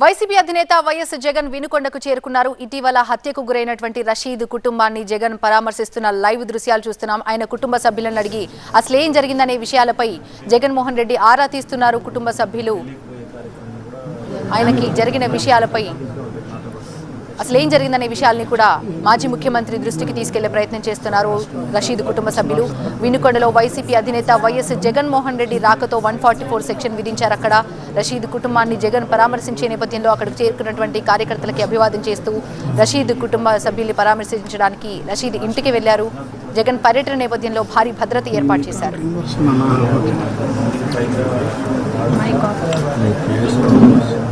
YCP అధినేత YS Jagan వినుకొండకు చేరుకున్నారు. ఇటీవల హత్యకు గురైనటువంటి రషీద్ కుటుంబాన్ని జగన్ పరామర్శిస్తున్న లైవ్ దృశ్యాలు చూస్తున్నాం. ఆయన కుటుంబ సభ్యులను అడిగి అసలేం జరిగిందనే విషయాలపై జగన్మోహన్ రెడ్డి ఆరా తీస్తున్నారు కుటుంబ సభ్యులు. ఆయనకి జరిగిన విషయాలపై అసలు ఏం జరిగిందనే విషయాల్ని కూడా మాజీ ముఖ్యమంత్రి దృష్టికి తీసుకెళ్ళే ప్రయత్నం చేస్తున్నారు రషీద్ కుటుంబ సభ్యులు. వినుకొండలో వైసీపీ అధినేత వైఎస్ జగన్మోహన్ రెడ్డి రాకతో వన్ ఫార్టీ ఫోర్ సెక్షన్ విధించారు. అక్కడ రషీద్ కుటుంబాన్ని జగన్ పరామర్శించే నేపథ్యంలో అక్కడికి చేరుకున్నటువంటి కార్యకర్తలకి అభివాదం చేస్తూ రషీద్ కుటుంబ సభ్యుల్ని పరామర్శించడానికి రషీద్ ఇంటికి వెళ్ళారు జగన్ పర్యటన నేపథ్యంలో భారీ భద్రత ఏర్పాటు చేశారు.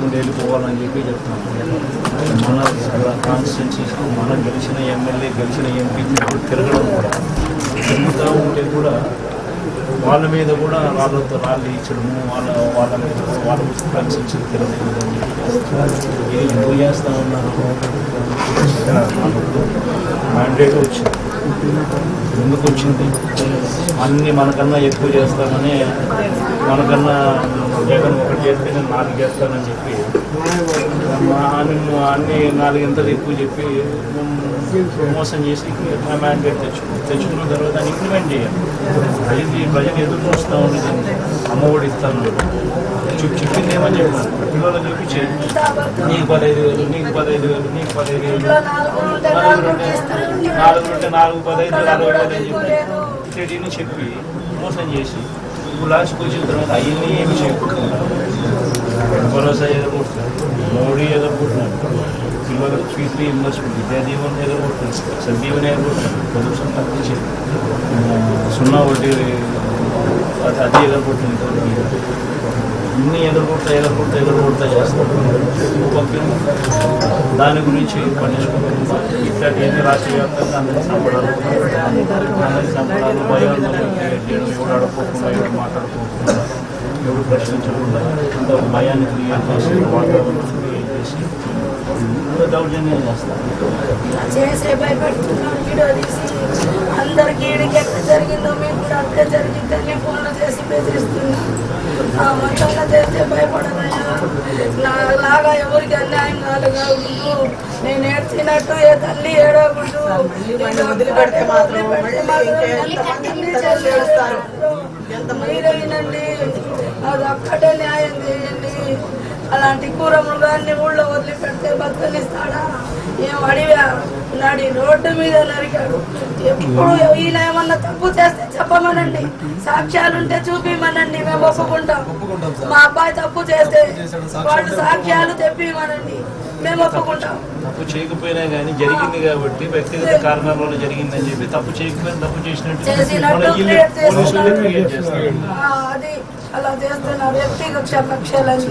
ఫ్రీడమ్ వెళ్ళిపోవాలని చెప్పి చెప్తున్నాం మన కాన్స్టిట్యున్సీస్ మనం గెలిచిన ఎమ్మెల్యే గెలిచిన ఎంపీ తిరగడం కూడా. తిరుగుతూ ఉంటే కూడా వాళ్ళ మీద కూడా వాళ్ళతో రాళ్ళు ఇచ్చడము వాళ్ళ వాళ్ళ మీద కూడా వాళ్ళ ప్రశ్నించిన తిరగడం చేస్తా ఎందుకు చేస్తూ ఉన్నారు? మ్యాండేట్ వచ్చింది. ఎందుకు వచ్చింది? అన్ని మనకన్నా ఎక్కువ చేస్తామని మనకన్నా జగన్ ఒకటి చేస్తే నేను నాలుగు చేస్తానని చెప్పి అన్ని నాలుగింతలు ఎక్కువ చెప్పి మోసం చేసి మ్యాండేట్ తెచ్చుకో తెచ్చుకున్న తర్వాత దాన్ని ఇంప్లిమెంట్ చేయాలి. అది ప్రజలు ఎదురు చూస్తూ ఉండేది అమ్మఒడి ఇస్తాను చెప్పి చెప్పింది ఏమని చెప్పాను పిల్లలు చెప్పి నీకు పదహైదు వేలు నీకు పదహైదు వేలు నీకు పదహైదు వేలు నాలుగు ఉంటే నాలుగు పదహైదు నాలుగు పదహైదు అరవై వేలు అని చెప్పి ఇట్లని చెప్పి మోసం చేసి ఇప్పుడు లాస్ట్కి వచ్చిన తర్వాత అవన్నీ ఏమి చేయకుండా భరోసా ఎదుర్కొంటున్నారు మోడీ ఎదుర్కొంటున్నారు పిల్లలకు ఫీజు రీఇంబర్స్మెంట్ విద్యా దీవెన ఎదుర్కొంటున్నారు సందీవన ఎదుర్కొంటున్నారు పొల్యూషన్ తగ్గించి సున్నా వడ్డీ అది అది ఇన్ని అన్ని ఎదుర్కొంటా ఎదుర్కొంటా ఎదుర్కొంటా చేస్తారు పక్కన దాని గురించి పట్టించుకుంటున్నాం ఇట్లాంటి ఎన్ని రాష్ట్ర వ్యాప్తంగా అందరినీ చంపడాలు అందరినీ చంపడాలు భయాందోళన ఎవరు ఆడుకోకుండా ఎవరు మాట్లాడుకోకుండా ఎవరు ప్రశ్నించకుండా అంత భయాన్ని క్రియేట్ చేసి వాతావరణం చేసే భయపెడుతున్నాం వీడియో తీసి అందరికి ఈడికి ఎక్కడ జరిగిందో మీకు కూడా అట్లా జరిగిందని ఫోన్లు చేసి బెదిరిస్తున్నాం ఆ మొత్తంగా చేస్తే భయపడదయ్యా నా లాగా ఎవరికి అన్యాయం కాలుగాకుంటూ నేను ఏడ్చినట్టు ఏ తల్లి ఏడవకుంటూ వదిలిపెడితే మాత్రం మీరే వినండి అది ఒక్కటే న్యాయం చేయండి అలాంటి కూర మృగాన్ని ఊళ్ళో వదిలిపెడితే బతకనిస్తాడా? ఏం అడిగా నడి రోడ్డు మీద నరికాడు. ఎప్పుడు ఈయన ఏమన్నా తప్పు చేస్తే చెప్పమనండి. సాక్ష్యాలు ఉంటే చూపిమనండి. మేము ఒప్పుకుంటాం. మా అబ్బాయి తప్పు చేస్తే వాళ్ళు సాక్ష్యాలు తెప్పిమనండి. మేము ఒప్పుకుంటాం. తప్పు చేయకపోయినా కానీ జరిగింది కాబట్టి వ్యక్తిగత కారణాల వల్ల జరిగిందని చెప్పి తప్పు చేయకపోయినా తప్పు చేసినట్టు అది అలా చేస్తున్నారు వ్యక్తిగత కక్షలని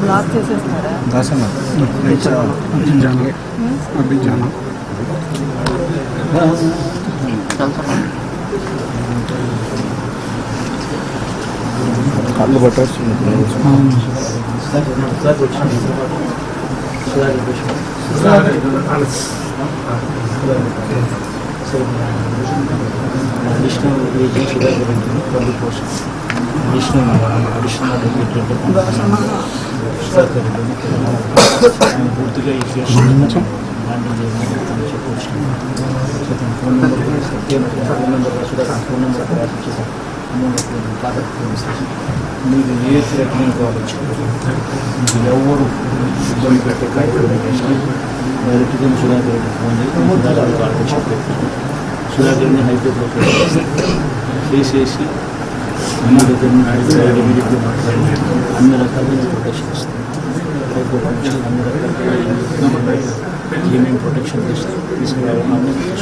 బ్లాక్ చేసేస్తారా దాసన అభిజానం కళ్ళు పట్టేస్తుంది సార్ కళ్ళు సార్ అడిషనల్ ఏజెంట్ షుగర్ గురించి ట్వంటీ అడిషనల్ అడిషనల్ పూర్తిగా ఈ case phone number phone number phone number రాసిచ్చేసాను contact మీకు ఏ థ్రెటనింగ్ కావచ్చు మీకు ఎవరు ఇబ్బంది పెట్టే కార్యక్రమం చేసినా డైరెక్ట్గా సుధాకర్ రెడ్డి ఫోన్ చేసి సుధాకర్ రెడ్డి కాల్ చెప్పి సుధాకర్ని హైకోర్టులో కేసు చేసేసి అన్ని దగ్గర నుంచి ఇమీడియట్గా మాట్లాడి అన్ని రకాలుగా ప్రొటెక్షన్ ఇస్తాం Yemin protection list इसमें हमने कुछ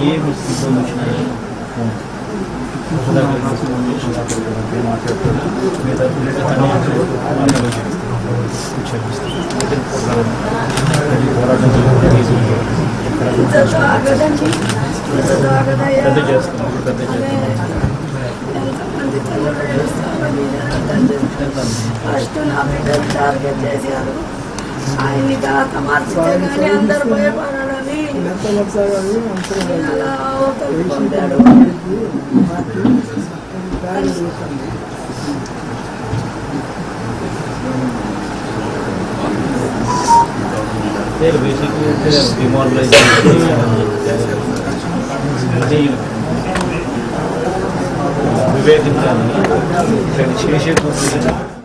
ये मुसीबत मुश्किल Gracias. ఇస్తాం చేస్తున్నాం ఫస్ట్ నా బిడ్డను టార్గెట్ చేశారు ఆయన్ని ఘనత మార్చితే కానీ అందరు భయపడాలని అలా Değil, bu şekilde mimarla ilgili. Değil. Müveddim kendini. Yani çeşit olsun.